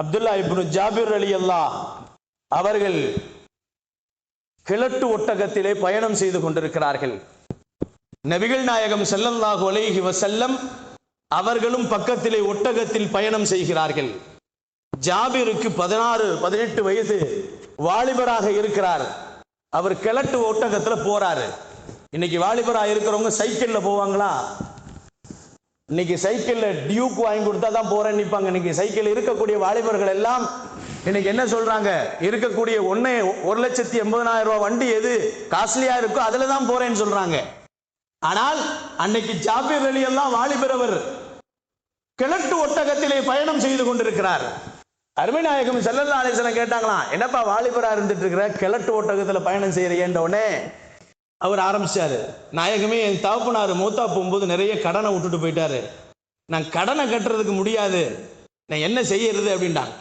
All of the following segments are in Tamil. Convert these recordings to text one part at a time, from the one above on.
அப்துல்லா இப்னு ஜாபிர் அலி அல்லா அவர்கள் கிழட்டு ஒட்டகத்திலே பயணம் செய்து கொண்டிருக்கிறார்கள். நபிகள் நாயகம் செல்லல்லாஹு அலைஹி வசல்லம் அவர்களும் பக்கத்திலே ஒட்டகத்தில் பயணம் செய்கிறார்கள். ஜாபிருக்கு பதினாறு பதினெட்டு வயது வாலிபராக இருக்கிறார். அவர் கிழட்டு ஒட்டகத்துல போறாரு. இன்னைக்கு வாலிபராக இருக்கிறவங்க சைக்கிள்ல போவாங்களா? இன்னைக்கு சைக்கிள்ல டியூக் வாங்கி கொடுத்தா தான் போறேன்னு நிற்பாங்க இன்னைக்கு சைக்கிள் இருக்கக்கூடிய வாலிபர்கள் எல்லாம் இன்னைக்கு என்ன சொல்றாங்க? இருக்கக்கூடிய ஒன்னே ஒரு லட்சத்தி எண்பதனாயிரம் ரூபாய் வண்டி எது காஸ்ட்லியா இருக்கோ அதுல தான் போறேன்னு சொல்றாங்க. ஆனால் அன்னைக்கு ஜாபீர் அலி எல்லாம் வாலிபரவர் கிழட்டு ஒட்டகத்திலே பயணம் செய்து கொண்டிருக்கிறார். அருமைநாயகம் செல்லல்லா அலிசலம் கேட்டாங்களாம் என்னப்பா வாலிபரா இருந்துட்டு இருக்கிற? கிழட்டு ஒட்டகத்துல பயணம் செய்யறீன்ற உடனே அவர் ஆரம்பிச்சாரு. நாயகமே என் தகப்பனார் மூத்தா போகும்போது நிறைய கடனை விட்டுட்டு போயிட்டாரு. நான் கடனை கட்டுறதுக்கு முடியாது. நான் என்ன செய்யறது அப்படின்ட்டாங்க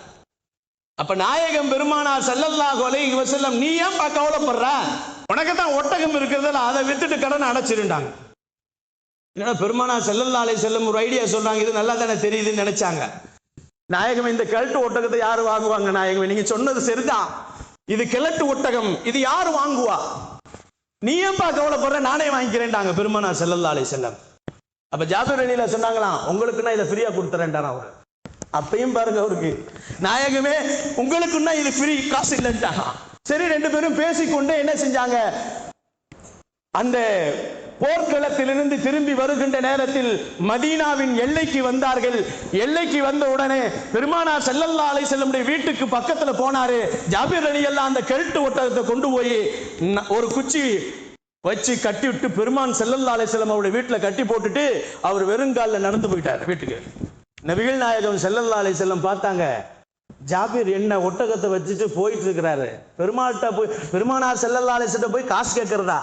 அப்ப நாயகம் பெருமானார் செல்லல்லா கொலை செல்லம் நீ ஏன் பா கவலைப்படுற? உனக்கு தான் ஒட்டகம் இருக்கிறதுல அதை வித்துட்டு கடனை அடைச்சிருண்டாங்க என்னடா பெருமானார் செல்லல்லாலே செல்லும் ஒரு ஐடியா சொல்றாங்க. இது நல்லா தானே தெரியுதுன்னு நினைச்சாங்க. நாயகம் இந்த கழட்டு ஒட்டகத்தை யாரு வாங்குவாங்க? நாயகம் நீங்க சொன்னது சரிதான். இது கிழட்டு ஒட்டகம். இது யாரு வாங்குவா? நீ ஏன்பா கவலைப்படுற? நானே வாங்கிக்கிறேன்டாங்க பெருமனா ஸல்லல்லாஹு செல்லம் வஸல்லம். அப்ப ஜாபர் அலியில சொன்னாங்களாம் உங்களுக்கு நான் இதை ஃப்ரீயா கொடுத்துறேன்டான் அவர். அப்பையும் பாருங்க அவருக்கு. நாயகமே உங்களுக்குன்னா இது ஃப்ரீ காசு இல்லைன்ட்டாங்க சரி ரெண்டு பேரும் பேசிக்கொண்டு என்ன செஞ்சாங்க? அந்த போர்க்களத்திலிருந்து திரும்பி வருகின்ற நேரத்தில் மதீனாவின் எல்லைக்கு வந்தார்கள். எல்லைக்கு வந்த உடனே பெருமானார் செல்லல்லா அலை செல்லமுடைய வீட்டுக்கு பக்கத்துல போனாரு. ஜாபீர் அலி எல்லாம் அந்த கெழுட்டு ஒட்டகத்தை கொண்டு போய் ஒரு குச்சி வச்சு கட்டி விட்டு பெருமான் செல்லல்லா அலை செல்லம் அவருடைய வீட்டில் கட்டி போட்டுட்டு அவர் வெறுங்கால்ல நடந்து போயிட்டார் வீட்டுக்கு. நபிகள் நாயகம் செல்லல்லா அலை செல்லம் பார்த்தாங்க. ஜாபீர் என்ன ஒட்டகத்தை வச்சுட்டு போயிட்டு இருக்கிறாரு. பெருமாள்கிட்ட போய் பெருமானார் செல்லல்லா அலை போய் காசு கேட்கறதா?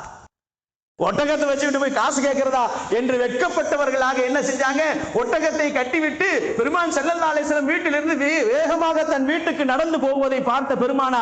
ஒட்டகத்தை வச்சுக்கிட்டு போய் காசு கேட்கிறதா என்று வெட்கப்பட்டவர்களாக என்ன செஞ்சாங்க? ஒட்டகத்தை கட்டிவிட்டு பெருமான் செல்லல்லா வீட்டிலிருந்து வேகமாக தன் வீட்டுக்கு நடந்து போவதை பார்த்த பெருமானா